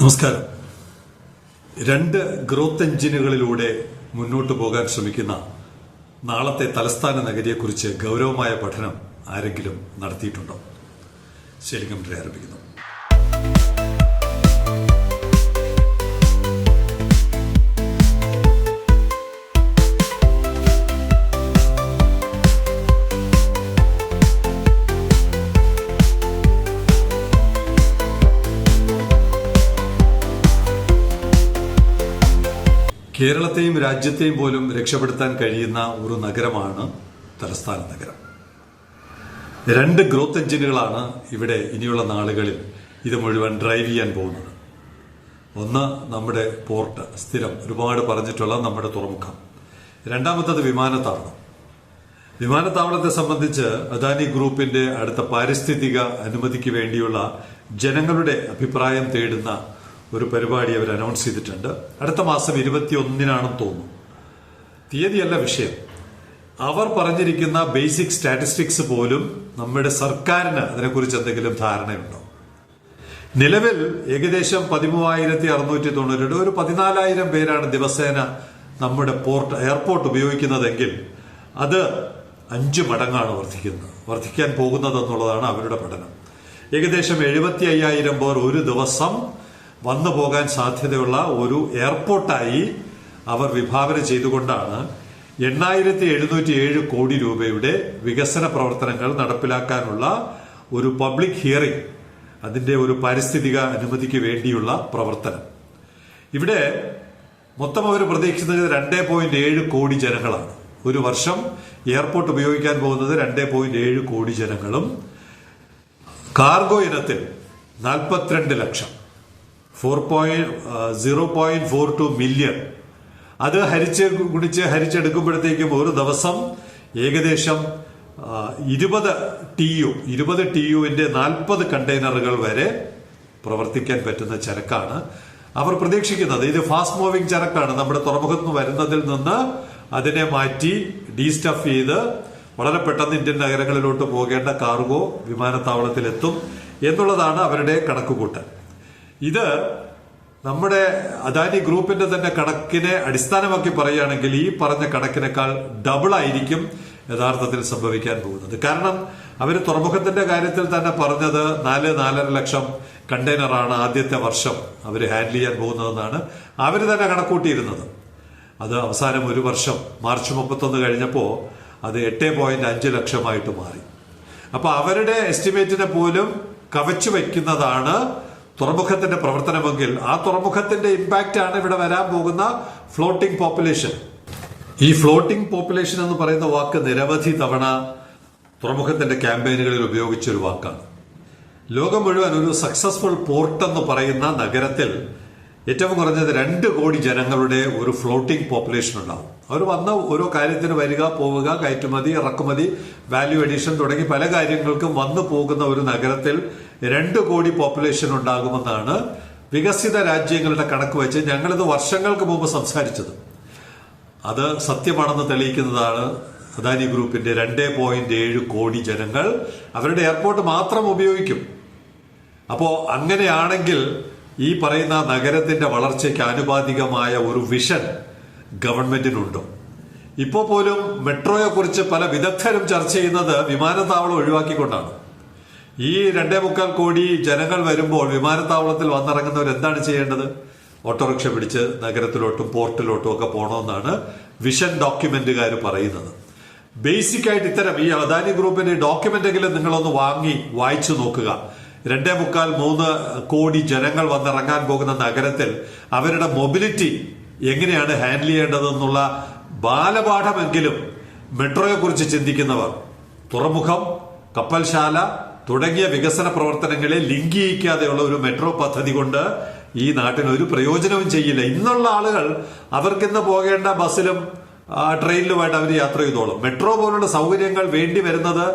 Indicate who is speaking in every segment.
Speaker 1: നമസ്കാരം. രണ്ട് ഗ്രോത്ത് എഞ്ചിനുകളിലൂടെ മുന്നോട്ട് പോകാൻ ശ്രമിക്കുന്ന നാളത്തെ തലസ്ഥാന നഗരിയെക്കുറിച്ച് ഗൗരവമായ പഠനം ആരെങ്കിലും നടത്തിയിട്ടുണ്ടോ? ശരിക്കും ആരംഭിക്കുന്നു. കേരളത്തെയും രാജ്യത്തെയും പോലും രക്ഷപ്പെടുത്താൻ കഴിയുന്ന ഒരു നഗരമാണ് തലസ്ഥാന നഗരം. രണ്ട് ഗ്രോത്ത് എഞ്ചിനുകളാണ് ഇവിടെ ഇനിയുള്ള നാളുകളിൽ ഇത് മുഴുവൻ ഡ്രൈവ് ചെയ്യാൻ പോകുന്നത്. ഒന്ന് നമ്മുടെ പോർട്ട് സ്ഥിരം ഒരുപാട് പറഞ്ഞിട്ടുള്ള നമ്മുടെ തുറമുഖം. രണ്ടാമത്തത് വിമാനത്താവളം. വിമാനത്താവളത്തെ സംബന്ധിച്ച് അദാനി ഗ്രൂപ്പിന്റെ അടുത്ത പാരിസ്ഥിതിക അനുമതിക്ക് വേണ്ടിയുള്ള ജനങ്ങളുടെ അഭിപ്രായം തേടുന്ന ഒരു പരിപാടി അവർ അനൗൺസ് ചെയ്തിട്ടുണ്ട്. അടുത്ത മാസം ഇരുപത്തിയൊന്നിനാണെന്ന് തോന്നുന്നു. തീയതിയല്ല വിഷയം. അവർ പറഞ്ഞിരിക്കുന്ന ബേസിക് സ്റ്റാറ്റിസ്റ്റിക്സ് പോലും നമ്മുടെ സർക്കാരിന് അതിനെക്കുറിച്ച് എന്തെങ്കിലും ധാരണയുണ്ടോ? നിലവിൽ ഏകദേശം പതിമൂവായിരത്തി അറുന്നൂറ്റി തൊണ്ണൂറ്റി ഒരു പതിനാലായിരം പേരാണ് ദിവസേന നമ്മുടെ പോർട്ട് എയർപോർട്ട് ഉപയോഗിക്കുന്നതെങ്കിൽ അത് അഞ്ച് മടങ്ങാണ് വർദ്ധിക്കുന്നത്. വർദ്ധിക്കാൻ പോകുന്നതെന്നുള്ളതാണ് അവരുടെ പഠനം. ഏകദേശം എഴുപത്തി അയ്യായിരം പേർ ഒരു ദിവസം വന്നു പോകാൻ സാധ്യതയുള്ള ഒരു എയർപോർട്ടായി അവർ വിഭാവന ചെയ്തുകൊണ്ടാണ് എണ്ണായിരത്തി എഴുന്നൂറ്റി ഏഴ് കോടി രൂപയുടെ വികസന പ്രവർത്തനങ്ങൾ നടപ്പിലാക്കാനുള്ള ഒരു പബ്ലിക് ഹിയറിംഗ് അതിന്റെ ഒരു പാരിസ്ഥിതിക അനുമതിക്ക് വേണ്ടിയുള്ള പ്രവർത്തനം. ഇവിടെ മൊത്തം അവർ പ്രതീക്ഷിക്കുന്നത് രണ്ടേ പോയിന്റ് ഏഴ് കോടി ജനങ്ങളാണ്. ഒരു വർഷം എയർപോർട്ട് ഉപയോഗിക്കാൻ പോകുന്നത് രണ്ടേ പോയിന്റ് ഏഴ് കോടി ജനങ്ങളും. കാർഗോ ഇനത്തിൽ നാൽപ്പത്തിരണ്ട് ലക്ഷം. Four point zero point four two million. അത് ഹരിച്ച് കുടിച്ച് ഹരിച്ചെടുക്കുമ്പോഴത്തേക്കും ഒരു ദിവസം ഏകദേശം ഇരുപത് ടി യു ഇരുപത് ടി യുവിന്റെ നാൽപ്പത് കണ്ടെയ്നറുകൾ വരെ പ്രവർത്തിക്കാൻ പറ്റുന്ന ചരക്കാണ് അവർ പ്രതീക്ഷിക്കുന്നത്. ഇത് ഫാസ്റ്റ് മൂവിംഗ് ചരക്കാണ്. നമ്മുടെ തുറമുഖത്ത് നിന്ന് വരുന്നതിൽ നിന്ന് അതിനെ മാറ്റി ഡീസ്റ്റഫ് ചെയ്ത് വളരെ പെട്ടെന്ന് ഇന്ത്യൻ നഗരങ്ങളിലോട്ട് പോകേണ്ട കാർഗോ വിമാനത്താവളത്തിലെത്തും എന്നുള്ളതാണ് അവരുടെ കണക്കുകൂട്ടൽ. ഇത് നമ്മുടെ അദാനി ഗ്രൂപ്പിന്റെ തന്നെ കണക്കിനെ അടിസ്ഥാനമാക്കി പറയുകയാണെങ്കിൽ ഈ പറഞ്ഞ കണക്കിനേക്കാൾ ഡബിൾ ആയിരിക്കും യഥാർത്ഥത്തിൽ സംഭവിക്കാൻ പോകുന്നത്. കാരണം അവർ തുറമുഖത്തിന്റെ കാര്യത്തിൽ തന്നെ പറഞ്ഞത് നാല് നാലര ലക്ഷം കണ്ടെയ്നറാണ് ആദ്യത്തെ വർഷം അവർ ഹാൻഡിൽ ചെയ്യാൻ പോകുന്നതെന്നാണ് അവർ തന്നെ കണക്കൂട്ടിയിരുന്നത്. അത് അവസാനം ഒരു വർഷം മാർച്ച് മുപ്പത്തൊന്ന് കഴിഞ്ഞപ്പോൾ അത് എട്ട് പോയിന്റ് അഞ്ച് ലക്ഷമായിട്ട് മാറി. അപ്പൊ അവരുടെ എസ്റ്റിമേറ്റിനെ പോലും കവച്ചു വയ്ക്കുന്നതാണ് തുറമുഖത്തിന്റെ പ്രവർത്തനമെങ്കിൽ ആ തുറമുഖത്തിന്റെ ഇമ്പാക്റ്റ് ആണ് ഇവിടെ വരാൻ പോകുന്ന ഫ്ലോട്ടിംഗ് പോപ്പുലേഷൻ ഈ ഫ്ലോട്ടിംഗ് പോപ്പുലേഷൻ എന്ന് പറയുന്ന വാക്ക് നിരവധി തവണ തുറമുഖത്തിന്റെ ക്യാമ്പയിനുകളിൽ ഉപയോഗിച്ച ഒരു വാക്കാണ്. ലോകം മുഴുവൻ ഒരു സക്സസ്ഫുൾ പോർട്ട് എന്ന് പറയുന്ന നഗരത്തിൽ ഏറ്റവും കുറഞ്ഞത് രണ്ട് കോടി ജനങ്ങളുടെ ഒരു ഫ്ലോട്ടിംഗ് പോപ്പുലേഷൻ ഉണ്ടാവും. അവർ വന്ന ഓരോ കാര്യത്തിന് വരിക പോവുക കയറ്റുമതി ഇറക്കുമതി വാല്യൂ എഡീഷൻ തുടങ്ങി പല കാര്യങ്ങൾക്കും വന്നു പോകുന്ന ഒരു നഗരത്തിൽ രണ്ട് കോടി പോപ്പുലേഷൻ ഉണ്ടാകുമെന്നാണ് വികസിത രാജ്യങ്ങളുടെ കണക്ക് വെച്ച് ഞങ്ങളിത് വർഷങ്ങൾക്ക് മുമ്പ് സംസാരിച്ചത്. അത് സത്യമാണെന്ന് തെളിയിക്കുന്നതാണ് അദാനി ഗ്രൂപ്പിന്റെ രണ്ട് പോയിന്റ് ഏഴ് കോടി ജനങ്ങൾ അവരുടെ എയർപോർട്ട് മാത്രം ഉപയോഗിക്കും. അപ്പോ അങ്ങനെയാണെങ്കിൽ ഈ പറയുന്ന നഗരത്തിന്റെ വളർച്ചയ്ക്ക് ആനുപാതികമായ ഒരു വിഷൻ ഗവൺമെന്റിനുണ്ടോ? ഇപ്പോൾ പോലും മെട്രോയെ കുറിച്ച് പല വിദഗ്ധരും ചർച്ച ചെയ്യുന്നത് വിമാനത്താവളം ഒഴിവാക്കിക്കൊണ്ടാണ്. ഈ രണ്ടേ മുക്കാൽ കോടി ജനങ്ങൾ വരുമ്പോൾ വിമാനത്താവളത്തിൽ വന്നിറങ്ങുന്നവർ എന്താണ് ചെയ്യേണ്ടത്? ഓട്ടോറിക്ഷ പിടിച്ച് നഗരത്തിലോട്ടും പോർട്ടിലോട്ടും ഒക്കെ പോകണമെന്നാണ് വിഷൻ ഡോക്യുമെന്റുകാർ പറയുന്നത്. ബേസിക് ആയിട്ട് ഇത്തരം ഈ അദാനി ഗ്രൂപ്പിന്റെ ഡോക്യുമെന്റ് എങ്കിലും നിങ്ങളൊന്ന് വാങ്ങി വായിച്ചു നോക്കുക. രണ്ടേ മുക്കാൽ മൂന്ന് കോടി ജനങ്ങൾ വന്നിറങ്ങാൻ പോകുന്ന നഗരത്തിൽ അവരുടെ മൊബിലിറ്റി എങ്ങനെയാണ് ഹാൻഡിൽ ചെയ്യേണ്ടതെന്നുള്ള ബാലപാഠമെങ്കിലും മെട്രോയെ കുറിച്ച് ചിന്തിക്കുന്നവർ തുറമുഖം കപ്പൽശാല തുടങ്ങിയ വികസന പ്രവർത്തനങ്ങളെ ലിങ്ക് ചെയ്യിക്കാതെയുള്ള ഒരു മെട്രോ പദ്ധതി കൊണ്ട് ഈ നാട്ടിന് ഒരു പ്രയോജനവും ചെയ്യില്ല. ഇന്നുള്ള ആളുകൾ അവർക്കിന്ന് പോകേണ്ട ബസ്സിലും ട്രെയിനിലുമായിട്ട് അവർ യാത്ര ചെയ്തോളും. മെട്രോ പോലുള്ള സൗകര്യങ്ങൾ വേണ്ടി വരുന്നത്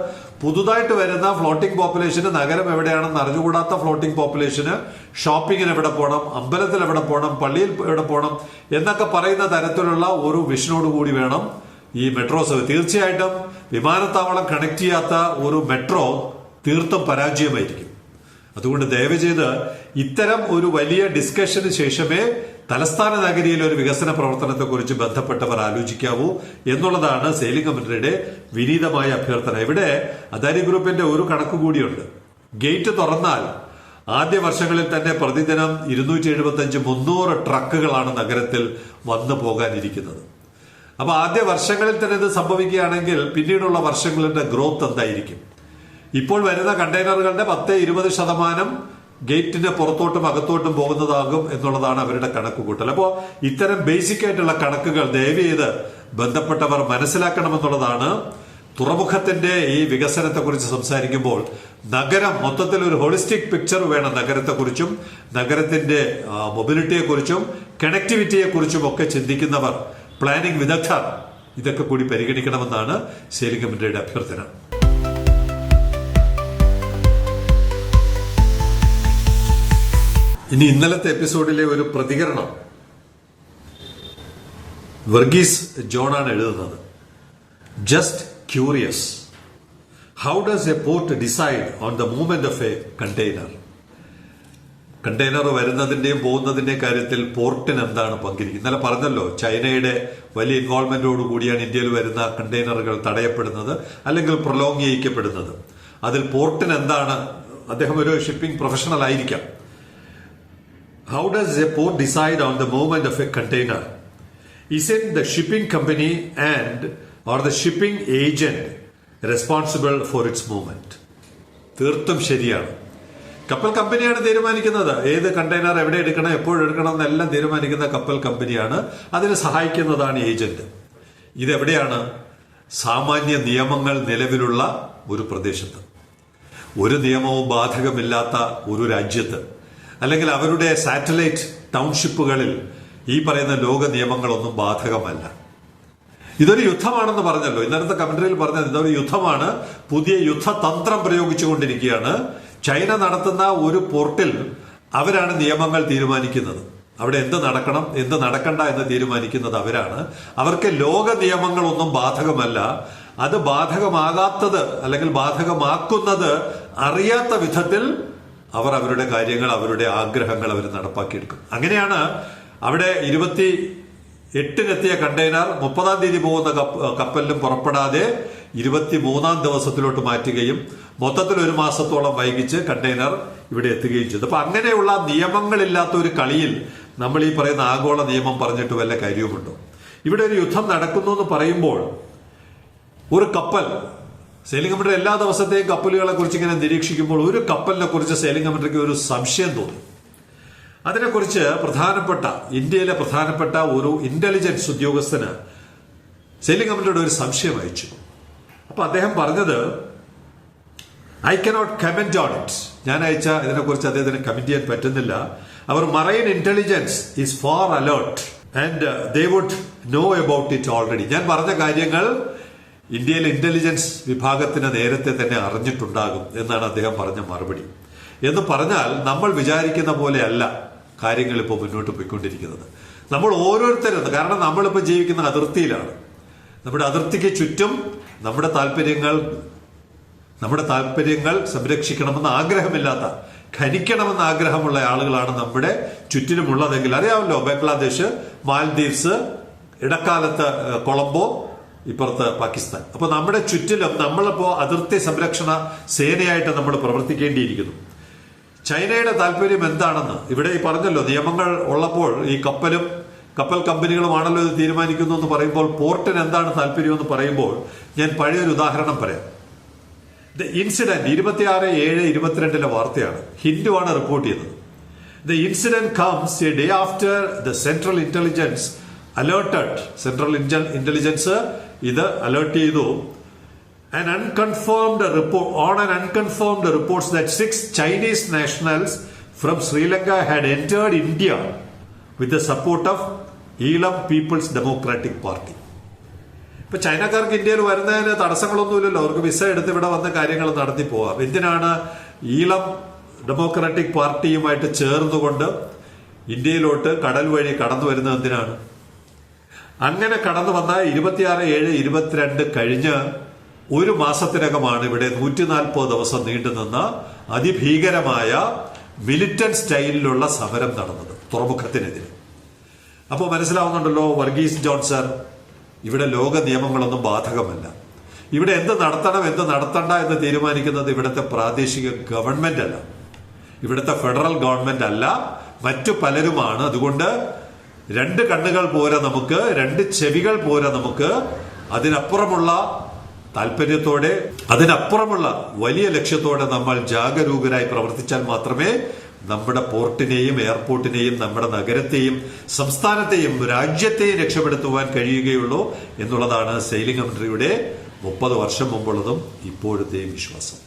Speaker 1: പുതുതായിട്ട് വരുന്ന ഫ്ലോട്ടിംഗ് പോപ്പുലേഷന് നഗരം എവിടെയാണെന്ന് അറിഞ്ഞുകൂടാത്ത ഫ്ലോട്ടിംഗ് പോപ്പുലേഷന് ഷോപ്പിങ്ങിന് എവിടെ പോകണം അമ്പലത്തിൽ എവിടെ പോകണം പള്ളിയിൽ എവിടെ പോകണം എന്നൊക്കെ പറയുന്ന തരത്തിലുള്ള ഒരു വിഷനോട് കൂടി വേണം ഈ മെട്രോ സർവീസ് തീർച്ചയായിട്ടും വിമാനത്താവളം കണക്ട് ചെയ്യാത്ത ഒരു മെട്രോ തീർത്തും പരാജയമായിരിക്കും. അതുകൊണ്ട് ദയവ് ചെയ്ത് ഇത്തരം ഒരു വലിയ ഡിസ്കഷന് ശേഷമേ തലസ്ഥാന നഗരിയിലെ ഒരു വികസന പ്രവർത്തനത്തെക്കുറിച്ച് ബന്ധപ്പെട്ടവർ ആലോചിക്കാവൂ എന്നുള്ളതാണ് സെയിലിംഗ് കമ്പനിയുടെ വിനീതമായ അഭ്യർത്ഥന. ഇവിടെ അദാനി ഗ്രൂപ്പിന്റെ ഒരു കണക്ക് കൂടിയുണ്ട്. ഗേറ്റ് തുറന്നാൽ ആദ്യ വർഷങ്ങളിൽ തന്നെ പ്രതിദിനം ഇരുന്നൂറ്റി എഴുപത്തി അഞ്ച് മുന്നൂറ് ട്രക്കുകളാണ് നഗരത്തിൽ വന്നു പോകാനിരിക്കുന്നത്. അപ്പൊ ആദ്യ വർഷങ്ങളിൽ തന്നെ ഇത് സംഭവിക്കുകയാണെങ്കിൽ പിന്നീടുള്ള വർഷങ്ങളുടെ ഗ്രോത്ത് എന്തായിരിക്കും? ഇപ്പോൾ വരുന്ന കണ്ടെയ്നറുകളുടെ പത്ത് ഇരുപത് ശതമാനം ഗേറ്റിന് പുറത്തോട്ടും അകത്തോട്ടും പോകുന്നതാകും എന്നുള്ളതാണ് അവരുടെ കണക്ക് കൂട്ടൽ അപ്പോൾ ഇത്തരം ബേസിക് ആയിട്ടുള്ള കണക്കുകൾ ദയവ് ചെയ്ത് ബന്ധപ്പെട്ടവർ മനസ്സിലാക്കണമെന്നുള്ളതാണ്. തുറമുഖത്തിന്റെ ഈ വികസനത്തെക്കുറിച്ച് സംസാരിക്കുമ്പോൾ നഗരം മൊത്തത്തിൽ ഒരു ഹോളിസ്റ്റിക് പിക്ചർ വേണം നഗരത്തെക്കുറിച്ചും നഗരത്തിന്റെ മൊബിലിറ്റിയെക്കുറിച്ചും കണക്ടിവിറ്റിയെക്കുറിച്ചും ഒക്കെ ചിന്തിക്കുന്നവർ പ്ലാനിംഗ് വിദഗ്ധർ ഇതൊക്കെ കൂടി പരിഗണിക്കണമെന്നാണ് കമ്മിറ്റിയുടെ അഭ്യർത്ഥന. ഇനി ഇന്നലത്തെ എപ്പിസോഡിലെ ഒരു പ്രതികരണം. വർഗീസ് ജോണാണ് എഴുതുന്നത്. Just curious how does a port decide on the movement of a container container വരുന്നതിന്റെയും പോകുന്നതിന്റെയും കാര്യത്തിൽ പോർട്ടിന് എന്താണ് പങ്കിരിക്കുന്നത് ഇന്നലെ പറഞ്ഞല്ലോ ചൈനയുടെ വലിയ ഇൻവോൾവ്മെന്റോട് കൂടിയാണ് ഇന്ത്യയിൽ വരുന്ന കണ്ടെയ്നറുകൾ തടയപ്പെടുന്നത് അല്ലെങ്കിൽ പ്രൊലോങ് ചെയ്യിക്കപ്പെടുന്നത്. അതിൽ പോർട്ടിന് എന്താണ് അദ്ദേഹം ഒരു ഷിപ്പിംഗ് പ്രൊഫഷണൽ ആയിരിക്കാം. How does a port decide on the movement of a container? Isn't the shipping company and or the shipping agent responsible for its movement? തീർത്തും ശരിയാണ്. കപ്പൽ കമ്പനിയാണ് തീരുമാനിക്കുന്നത്. ഏത് കണ്ടെയ്നർ എവിടെ എടുക്കണം എപ്പോഴെടുക്കണം എന്നെല്ലാം തീരുമാനിക്കുന്ന കപ്പൽ കമ്പനിയാണ് അതിന് സഹായിക്കുന്നതാണ് ഏജന്റ് ഇതെവിടെയാണ് സാമാന്യ നിയമങ്ങൾ നിലവിലുള്ള ഒരു പ്രദേശത്ത്. ഒരു നിയമവും ബാധകമില്ലാത്ത ഒരു രാജ്യത്ത്. അല്ലെങ്കിൽ അവരുടെ സാറ്റലൈറ്റ് ടൗൺഷിപ്പുകളിൽ ഈ പറയുന്ന ലോക നിയമങ്ങളൊന്നും ബാധകമല്ല. ഇതൊരു യുദ്ധമാണെന്ന് പറഞ്ഞല്ലോ. ഇന്നലത്തെ കമന്ററിയിൽ പറഞ്ഞത് ഇതൊരു യുദ്ധമാണ്. പുതിയ യുദ്ധതന്ത്രം പ്രയോഗിച്ചുകൊണ്ടിരിക്കുകയാണ്. ചൈന നടത്തുന്ന ഒരു പോർട്ടിൽ അവരാണ് നിയമങ്ങൾ തീരുമാനിക്കുന്നത്. അവിടെ എന്ത് നടക്കണം എന്ത് നടക്കണ്ട എന്ന് തീരുമാനിക്കുന്നത് അവരാണ്. അവർക്ക് ലോക നിയമങ്ങളൊന്നും ബാധകമല്ല. അത് ബാധകമാകാത്തത് അല്ലെങ്കിൽ ബാധകമാക്കുന്നത് അറിയാത്ത വിധത്തിൽ അവർ അവരുടെ കാര്യങ്ങൾ അവരുടെ ആഗ്രഹങ്ങൾ അവർ നടപ്പാക്കിയെടുക്കും. അങ്ങനെയാണ് അവിടെ ഇരുപത്തി എട്ടിനെത്തിയ കണ്ടെയ്നർ മുപ്പതാം തീയതി പോകുന്ന കപ്പ- കപ്പലിലും പുറപ്പെടാതെ ഇരുപത്തി മൂന്നാം ദിവസത്തിലോട്ട് മാറ്റുകയും മൊത്തത്തിൽ ഒരു മാസത്തോളം വൈകിച്ച് കണ്ടെയ്നർ ഇവിടെ എത്തുകയും ചെയ്തു. അപ്പൊ അങ്ങനെയുള്ള നിയമങ്ങളില്ലാത്ത ഒരു കളിയിൽ നമ്മൾ ഈ പറയുന്ന ആഗോള നിയമം പറഞ്ഞിട്ട് വല്ല കാര്യവുമുണ്ടോ? ഇവിടെ ഒരു യുദ്ധം നടക്കുന്നു എന്ന് പറയുമ്പോൾ ഒരു കപ്പൽ സെയിലിംഗ് കമ്മിറ്റി എല്ലാ ദിവസത്തെയും കപ്പലുകളെ കുറിച്ച് ഇങ്ങനെ നിരീക്ഷിക്കുമ്പോൾ ഒരു കപ്പലിനെ കുറിച്ച് സെയിലിംഗ് കമ്മിറ്റിക്ക് ഒരു സംശയം തോന്നി. അതിനെക്കുറിച്ച് പ്രധാനപ്പെട്ട ഇന്ത്യയിലെ പ്രധാനപ്പെട്ട ഒരു ഇന്റലിജൻസ് ഉദ്യോഗസ്ഥന് സെയിലിംഗ് കമ്മിറ്റിയുടെ ഒരു സംശയം അയച്ചു. അപ്പൊ അദ്ദേഹം പറഞ്ഞത് I cannot comment on it ഞാൻ അയച്ച ഇതിനെക്കുറിച്ച് അദ്ദേഹത്തിന് കമന്റ് ചെയ്യാൻ പറ്റുന്നില്ല. അവർ marine intelligence is for alert and they would know about it already ഞാൻ പറഞ്ഞ കാര്യങ്ങൾ ഇന്ത്യയിലെ ഇന്റലിജൻസ് വിഭാഗത്തിന് നേരത്തെ തന്നെ അറിഞ്ഞിട്ടുണ്ടാകും എന്നാണ് അദ്ദേഹം പറഞ്ഞ മറുപടി. എന്ന് പറഞ്ഞാൽ നമ്മൾ വിചാരിക്കുന്ന പോലെയല്ല കാര്യങ്ങൾ ഇപ്പോൾ മുന്നോട്ട് പോയിക്കൊണ്ടിരിക്കുന്നത്. നമ്മൾ ഓരോരുത്തരും കാരണം നമ്മളിപ്പോൾ ജീവിക്കുന്ന അതിർത്തിയിലാണ്. നമ്മുടെ അതിർത്തിക്ക് ചുറ്റും നമ്മുടെ താല്പര്യങ്ങൾ നമ്മുടെ താല്പര്യങ്ങൾ സംരക്ഷിക്കണമെന്ന് ആഗ്രഹമില്ലാത്ത ഖനിക്കണമെന്ന് ആഗ്രഹമുള്ള ആളുകളാണ് നമ്മുടെ ചുറ്റിനുമുള്ളതെങ്കിൽ അറിയാമല്ലോ ബംഗ്ലാദേശ് മാൽദീവ്സ് ഇടക്കാലത്ത് കൊളംബോ ഇപ്പുറത്ത് പാകിസ്ഥാൻ. അപ്പൊ നമ്മുടെ ചുറ്റിലും നമ്മളിപ്പോ അതിർത്തി സംരക്ഷണ സേനയായിട്ട് നമ്മൾ പ്രവർത്തിക്കേണ്ടിയിരിക്കുന്നു. ചൈനയുടെ താല്പര്യം എന്താണെന്ന്? ഇവിടെ ഈ പറഞ്ഞല്ലോ നിയമങ്ങൾ ഉള്ളപ്പോൾ ഈ കപ്പലും കപ്പൽ കമ്പനികളുമാണല്ലോ ഇത് തീരുമാനിക്കുന്നു എന്ന് പറയുമ്പോൾ പോർട്ടിന് എന്താണ് താല്പര്യം എന്ന് പറയുമ്പോൾ ഞാൻ പഴയൊരു ഉദാഹരണം പറയാം. ദ ഇൻസിഡന്റ് ഇരുപത്തിയാറ് ഏഴ് ഇരുപത്തിരണ്ടിലെ വാർത്തയാണ്. ഹിന്ദുവാണ് റിപ്പോർട്ട് ചെയ്തത് the incident comes a day after the central intelligence alerted central intelligence ഇത് അലേർട്ട് ചെയ്തു. Unconfirmed report on an unconfirmed report that six Chinese nationals from Sri Lanka had entered India with the support of Eelam People's Democratic Party ഇപ്പൊ ചൈനക്കാർക്ക് ഇന്ത്യയിൽ വരുന്നതിന് തടസ്സങ്ങളൊന്നുമില്ലല്ലോ. അവർക്ക് visa എടുത്ത് ഇവിടെ വന്ന കാര്യങ്ങൾ നടത്തി പോവാം. എന്തിനാണ് ഈളം ഡെമോക്രാറ്റിക് പാർട്ടിയുമായിട്ട് ചേർന്നുകൊണ്ട് ഇന്ത്യയിലോട്ട് കടൽ വഴി കടന്നു വരുന്നത് എന്തിനാണ്? അങ്ങനെ കടന്നു വന്ന ഇരുപത്തിയാറ് ഏഴ് ഇരുപത്തിരണ്ട് കഴിഞ്ഞ് ഒരു മാസത്തിനകമാണ് ഇവിടെ നൂറ്റി നാൽപ്പത് ദിവസം നീണ്ടുനിന്ന അതിഭീകരമായ മിലിറ്റന്റ് സ്റ്റൈലിലുള്ള സമരം നടന്നത് തുറമുഖത്തിനെതിരെ. അപ്പോൾ മനസ്സിലാവുന്നുണ്ടല്ലോ വർഗീസ് ജോൺസർ ഇവിടെ ലോക നിയമങ്ങളൊന്നും ബാധകമല്ല. ഇവിടെ എന്ത് നടത്തണം എന്ത് നടത്തണ്ട എന്ന് തീരുമാനിക്കുന്നത് ഇവിടുത്തെ പ്രാദേശിക ഗവൺമെന്റ് അല്ല ഇവിടുത്തെ ഫെഡറൽ ഗവൺമെന്റ് അല്ല മറ്റു പലരുമാണ്. അതുകൊണ്ട് രണ്ട് കണ്ണുകൾ പോരാ നമുക്ക് രണ്ട് ചെവികൾ പോരാ നമുക്ക്. അതിനപ്പുറമുള്ള താല്പര്യത്തോടെ അതിനപ്പുറമുള്ള വലിയ ലക്ഷ്യത്തോടെ നമ്മൾ ജാഗരൂകരായി പ്രവർത്തിച്ചാൽ മാത്രമേ നമ്മുടെ പോർട്ടിനെയും എയർപോർട്ടിനെയും നമ്മുടെ നഗരത്തെയും സംസ്ഥാനത്തെയും രാജ്യത്തെയും രക്ഷപ്പെടുത്തുവാൻ കഴിയുകയുള്ളൂ എന്നുള്ളതാണ് സെയിലിംഗ് കൺട്രിയുടെ മുപ്പത് വർഷം മുമ്പുള്ളതും ഇപ്പോഴത്തെയും വിശ്വാസം.